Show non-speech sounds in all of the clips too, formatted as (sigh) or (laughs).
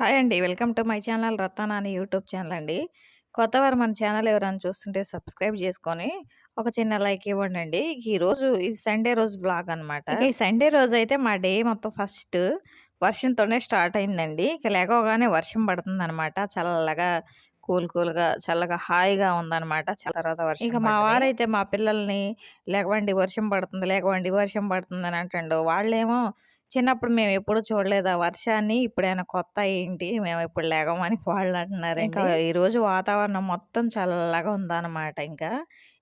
Hi అండి. Welcome to my channel Ratnani YouTube channel అండి. కొత్తవారు మన ఛానల్ ఎవరైనా చూస్తుంటే సబ్స్క్రైబ్ చేసుకొని ఒక చిన్న లైక్ ఇవ్వండి అండి ఈరోజు ఇది సండే రోజు బ్లాగ్ అనమాట ఈ సండే రోజు అయితే మా డే మొత్తం ఫస్ట్ వర్షంతోనే స్టార్ట్ అయిందండి. ఇక లేకగానే వర్షం పడుతుంది అనమాట చల్లగా కూల్ కూల్గా చల్లగా హాయిగా ఉందన్నమాట. చాలా తర్వాత వర్షం ఇక మా వారైతే మా పిల్లల్ని లేకవండి వర్షం పడుతుంది లేకవండి వర్షం పడుతుంది అని అంటుండు. వాళ్ళేమో చిన్నప్పుడు మేము ఎప్పుడు చూడలేదు ఆ వర్షాన్ని. ఇప్పుడైనా కొత్త ఏంటి? మేము ఇప్పుడు లేగమని (laughs) వాళ్ళు అంటున్నారు. ఇంకా ఈరోజు వాతావరణం మొత్తం చల్లగా ఉందన్నమాట ఇంకా.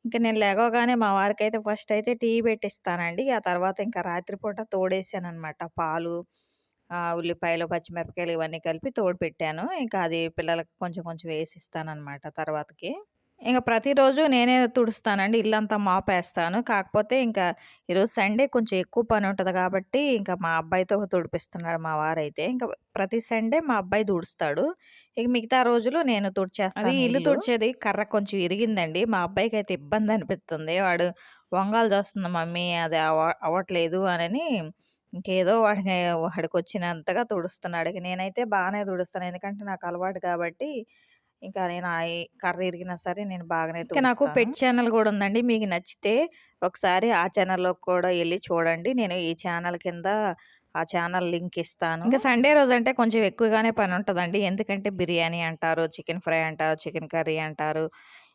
ఇంకా నేను లేవగానే మా వారికి అయితే ఫస్ట్ అయితే టీ పెట్టిస్తానండి. ఆ తర్వాత ఇంకా రాత్రిపూట తోడేసాను అనమాట పాలు ఆ, ఉల్లిపాయలు పచ్చిమిరపకాయలు ఇవన్నీ కలిపి తోడు పెట్టాను. ఇంకా అది పిల్లలకి కొంచెం కొంచెం వేసి ఇస్తానన్నమాట తర్వాతకి. ఇంకా ప్రతిరోజు నేనే తుడుస్తానండి ఇల్లంతా మాపేస్తాను. కాకపోతే ఇంకా ఈరోజు సండే కొంచెం ఎక్కువ పని ఉంటుంది కాబట్టి ఇంకా మా అబ్బాయితో తుడిపిస్తున్నాడు మా వారైతే. ఇంకా ప్రతి సండే మా అబ్బాయి తుడుస్తాడు. ఇక మిగతా రోజులు నేను తుడిచేస్తాను ఇల్లు తుడిచేది కర్ర కొంచెం ఇరిగిందండి. మా అబ్బాయికి అయితే ఇబ్బంది అనిపిస్తుంది. వాడు వంగాలు చేస్తుంది మమ్మీ అది అవ అవ్వట్లేదు అని ఇంకేదో వాడికి వాడికి వచ్చినంతగా తుడుస్తున్నాడు. ఇక నేనైతే బాగానే తుడుస్తాను. ఎందుకంటే నాకు అలవాటు కాబట్టి ఇంకా నేను ఆ కర్ర ఇరిగినా సరే నేను బాగానే ఇంకా నాకు పెట్ ఛానల్ కూడా ఉందండి. మీకు నచ్చితే ఒకసారి ఆ ఛానల్లో కూడా వెళ్ళి చూడండి. నేను ఈ ఛానల్ కింద ఆ ఛానల్ లింక్ ఇస్తాను. ఇంకా సండే రోజు అంటే కొంచెం ఎక్కువగానే పని ఉంటుందండి. ఎందుకంటే బిర్యానీ అంటారు చికెన్ ఫ్రై అంటారు చికెన్ కర్రీ అంటారు.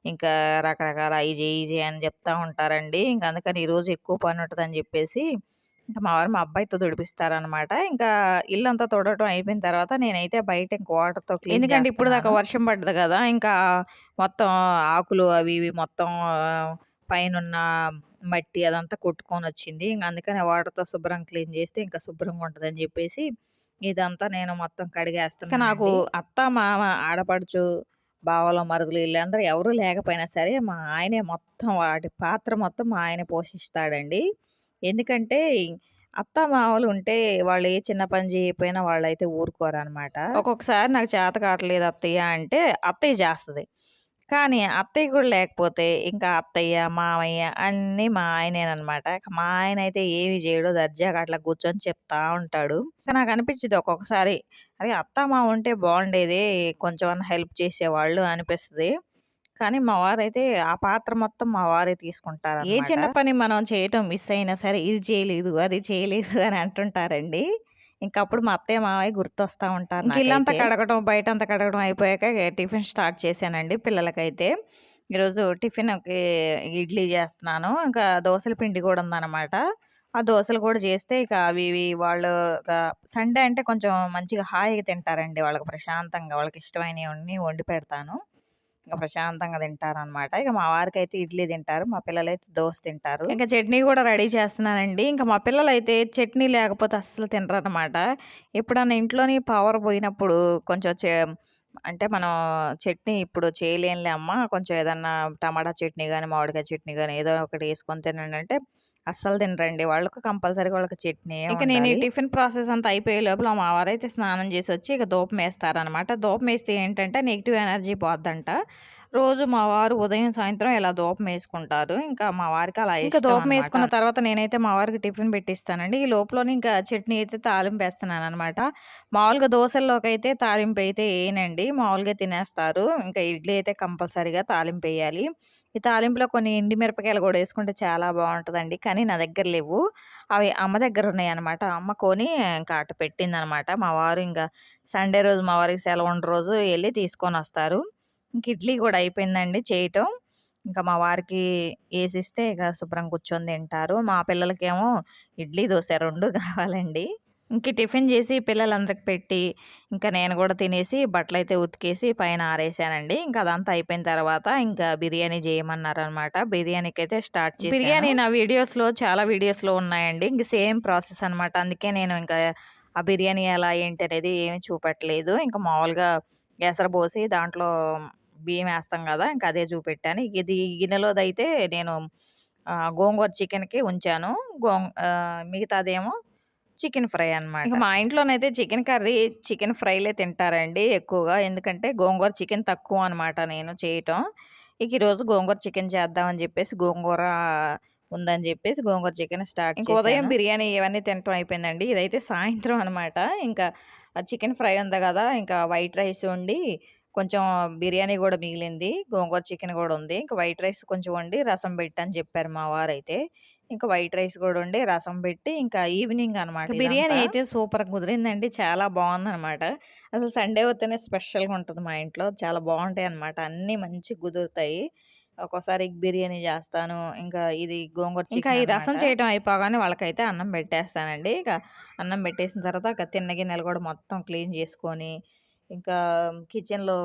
ఇంకా రకరకాల ఐజే ఈజే అని చెప్తా ఉంటారండి. ఇంకా అందుకని ఈరోజు ఎక్కువ పని ఉంటుందని చెప్పేసి ఇంకా మా వారు మా అబ్బాయితో తుడిపిస్తారనమాట ఇంకా ఇల్లంతా తొడటం అయిపోయిన తర్వాత నేనైతే బయట ఇంక వాటర్తో క్లీన్ ఎందుకంటే ఇప్పుడు దాకా వర్షం పడ్డది కదా ఇంకా మొత్తం ఆకులు అవి ఇవి మొత్తం పైన మట్టి అదంతా కొట్టుకొని వచ్చింది. ఇంకా అందుకని వాటర్తో శుభ్రం క్లీన్ చేస్తే ఇంకా శుభ్రంగా ఉంటుందని చెప్పేసి ఇదంతా నేను మొత్తం కడిగేస్తాను నాకు అత్త మామ ఆడపడుచు బావలో మరుదులు వీళ్ళందరూ ఎవరు లేకపోయినా సరే మా ఆయనే మొత్తం వాటి పాత్ర మొత్తం మా ఆయనే పోషిస్తాడండి. ఎందుకంటే అత్త మామలు ఉంటే వాళ్ళు ఏ చిన్న పని చేయకపోయినా వాళ్ళైతే ఊరుకోరనమాట ఒక్కొక్కసారి నాకు చేత కావట్లేదు అత్తయ్య అంటే అత్తయ్య చేస్తుంది. కానీ అత్తయ్య కూడా లేకపోతే ఇంకా అత్తయ్య మామయ్య అన్నీ మా ఆయనేనమాట మా ఆయన అయితే ఏమి చేయడు దర్జాగా అట్లా కూర్చొని చెప్తా ఉంటాడు. నాకు అనిపించింది ఒక్కొక్కసారి అదే అత్త మామ ఉంటే బాగుండేది కొంచెం హెల్ప్ చేసేవాళ్ళు అనిపిస్తుంది. కానీ మా వారైతే ఆ పాత్ర మొత్తం మా వారే తీసుకుంటారు ఏ చిన్న పని మనం చేయటం మిస్ అయినా సరే ఇది చేయలేదు అది చేయలేదు అని అంటుంటారండి. ఇంకా అప్పుడు మా అత్తయ్య మావయ్య గుర్తొస్తూ ఉంటారు ఇల్లంతా కడగడం బయట అంతా కడగడం అయిపోయాక టిఫిన్ స్టార్ట్ చేశానండి పిల్లలకైతే. ఈరోజు టిఫిన్కి ఇడ్లీ చేస్తున్నాను ఇంకా దోశల పిండి కూడా ఉందన్నమాట ఆ దోశలు కూడా చేస్తే ఇక అవి ఇవి వాళ్ళు సండే అంటే కొంచెం మంచిగా హాయిగా తింటారండి వాళ్ళకి ప్రశాంతంగా వాళ్ళకి ఇష్టమైనవి వండి పెడతాను. ఇంకా ప్రశాంతంగా తింటారనమాట ఇక మా వారికి అయితే ఇడ్లీ తింటారు మా పిల్లలు అయితే దోశ తింటారు. ఇంకా చట్నీ కూడా రెడీ చేస్తున్నానండి. ఇంకా మా పిల్లలు అయితే చట్నీ లేకపోతే అస్సలు తినరనమాట ఎప్పుడన్నా ఇంట్లోని పవర్ పోయినప్పుడు కొంచెం అంటే మనం చట్నీ ఇప్పుడు చేయలేనులే అమ్మ. కొంచెం ఏదన్నా టమాటా చట్నీ కానీ మామిడికాయ చట్నీ కానీ ఏదో ఒకటి వేసుకొని తినండి అంటే అస్సలు తినరండి. వాళ్ళకు కంపల్సరీగా వాళ్ళకి చట్నీ ఇక నేను ఈ టిఫిన్ ప్రాసెస్ అంతా అయిపోయే లోపల మా వారైతే స్నానం చేసి వచ్చి ఇక దూపం వేస్తారనమాట దూపం వేస్తే ఏంటంటే నెగిటివ్ ఎనర్జీ పోద్దంట. రోజు మా వారు ఉదయం సాయంత్రం ఇలా దూపం వేసుకుంటారు. ఇంకా మా వారికి అలా ఇంకా దూపం వేసుకున్న తర్వాత నేనైతే మా వారికి టిఫిన్ పెట్టిస్తానండి. ఈ లోపల ఇంకా చట్నీ అయితే తాలింపు వేస్తున్నాను అనమాట మామూలుగా దోశల్లోకి అయితే తాలింపు అయితే వేయనండి. మామూలుగా తినేస్తారు. ఇంకా ఇడ్లీ అయితే కంపల్సరీగా తాలింపు వేయాలి. ఈ తాలింపులో కొన్ని ఎండి మిరపకాయలు కూడా వేసుకుంటే చాలా బాగుంటుందండి. కానీ నా దగ్గర లేవు. అవి అమ్మ దగ్గర ఉన్నాయి అనమాట అమ్మ కొని ఇంకా అటు పెట్టింది అనమాట మా వారు ఇంకా సండే రోజు మా వారికి సెలవు ఉన్న రోజు వెళ్ళి తీసుకొని వస్తారు. ఇంక ఇడ్లీ కూడా అయిపోయిందండి చేయటం. ఇంకా మా వారికి వేసిస్తే ఇక శుభ్రం కూర్చొని తింటారు. మా పిల్లలకేమో ఇడ్లీ దోశ రెండు కావాలండి. ఇంక టిఫిన్ చేసి పిల్లలందరికి పెట్టి ఇంకా నేను కూడా తినేసి బట్టలు అయితే ఉతికేసి పైన ఆరేసానండి. ఇంకా అదంతా అయిపోయిన తర్వాత ఇంకా బిర్యానీ చేయమన్నారు అనమాట బిర్యానీకి అయితే స్టార్ట్ చేసి బిర్యానీ నా వీడియోస్లో చాలా వీడియోస్లో ఉన్నాయండి. ఇంక సేమ్ ప్రాసెస్ అనమాట. అందుకే నేను ఇంకా ఆ బిర్యానీ ఎలా ఏంటి అనేది ఏమి చూపట్లేదు. ఇంకా మామూలుగా ఎసరబోసి పోసి దాంట్లో బియ్యం వేస్తాం కదా! ఇంకా అదే చూపెట్టాను ఇది గిన్నెలోదైతే నేను గోంగూర చికెన్కి ఉంచాను. గోంగ మిగతాదేమో చికెన్ ఫ్రై అనమాట మా ఇంట్లోనైతే చికెన్ కర్రీ చికెన్ ఫ్రైలే తింటారండి ఎక్కువగా. ఎందుకంటే గోంగూర చికెన్ తక్కువ అనమాట నేను చేయటం. ఇక ఈరోజు గోంగూర చికెన్ చేద్దామని చెప్పేసి గోంగూర ఉందని చెప్పేసి గోంగూర చికెన్ స్టార్ట్ ఇంకా ఉదయం బిర్యానీ ఇవన్నీ తినటం అయిపోయిందండి. ఇదైతే సాయంత్రం అనమాట ఇంకా చికెన్ ఫ్రై ఉంది కదా! ఇంకా వైట్ రైస్ వండి కొంచెం బిర్యానీ కూడా మిగిలింది. గోంగూర చికెన్ కూడా ఉంది. ఇంకా వైట్ రైస్ కొంచెం వండి రసం పెట్టి అని చెప్పారు మా వారైతే. ఇంకా వైట్ రైస్ కూడా వండి రసం పెట్టి ఇంకా ఈవినింగ్ అనమాట బిర్యానీ అయితే సూపర్ కుదిరిందండి. చాలా బాగుందన్నమాట అసలు సండే వస్తేనే స్పెషల్గా ఉంటుంది మా ఇంట్లో. చాలా బాగుంటాయి అనమాట. అన్నీ మంచి కుదురుతాయి. ఒక్కోసారి బిర్యానీ చేస్తాను. ఇంకా ఇది గోంగూర ఇంకా ఈ రసం చేయడం అయిపోగానే వాళ్ళకైతే అన్నం పెట్టేస్తానండి. ఇక అన్నం పెట్టేసిన తర్వాత ఇక తిన్న గిన్నెలు కూడా మొత్తం క్లీన్ చేసుకొని ఇంకా కిచెన్లో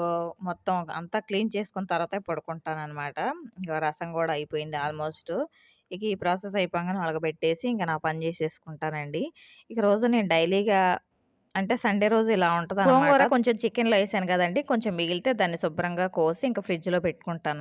మొత్తం అంతా క్లీన్ చేసుకున్న తర్వాతే పడుకుంటాను అనమాట ఇంకా రసం కూడా అయిపోయింది ఆల్మోస్ట్. ఇక ఈ ప్రాసెస్ అయిపోగానే అలగబెట్టేసి ఇంకా నా పని చేసేసుకుంటానండి. ఇక రోజు నేను డైలీగా అంటే సండే రోజు ఇలా ఉంటుంది గోంగూర కొంచెం చికెన్లో వేసాను కదండి. కొంచెం మిగిలితే దాన్ని శుభ్రంగా కోసి ఇంకా ఫ్రిడ్జ్లో పెట్టుకుంటాను.